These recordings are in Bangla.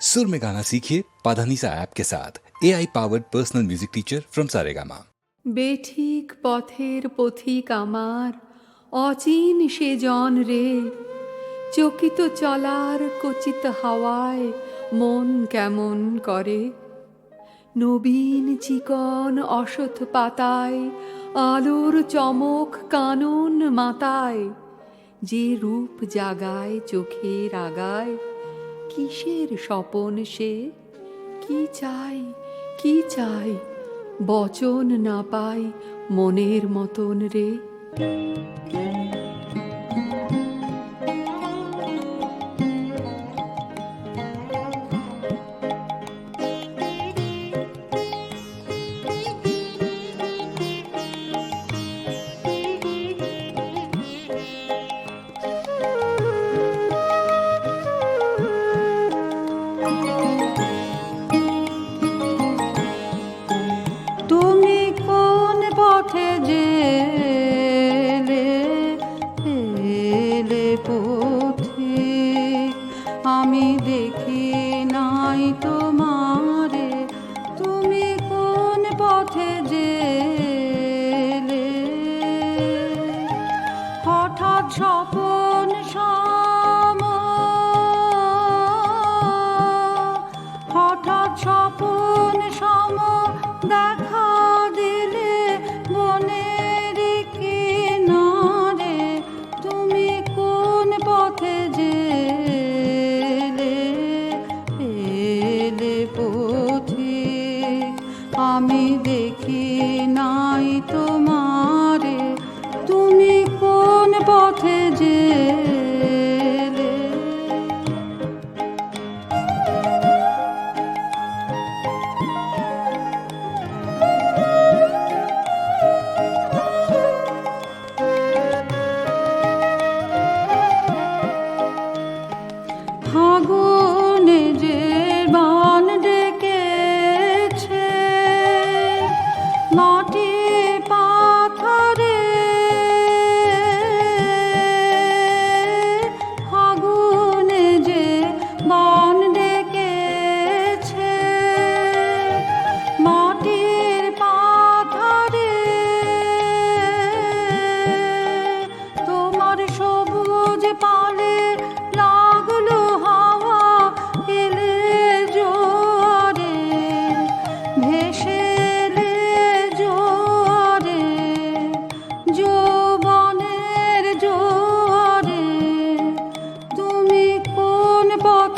सुर में गाना सीखिए पाधानीसा ऐप के साथ A I powered personal music teacher from Saregama বেঠিক পথের পথিক আমার অচিন সে জন রে চকিত চলার কচিত হাওয়ায় মন কেমন করে নবীন চিকন অসথ পাতায় আলোর চমক কানন মাতায় যে রূপ জাগায় চোখের আগায় কিসের স্বপন সে? কি চাই কি চাই? বচন না পাই মনের মতন রে। এলে পথে, আমি দেখি নাই তোমারে। তুমি কোন পথে গেলে? হঠাৎ স্বপন সম হঠাৎ স্বপন সম দেখা আমি দেখি নাই তোমারে। তুমি কোন পথে গেলে ফাগুনে যে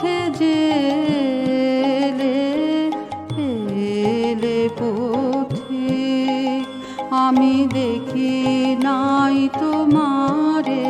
পথে গেলে এলে আমি দেখি নাই তোমারে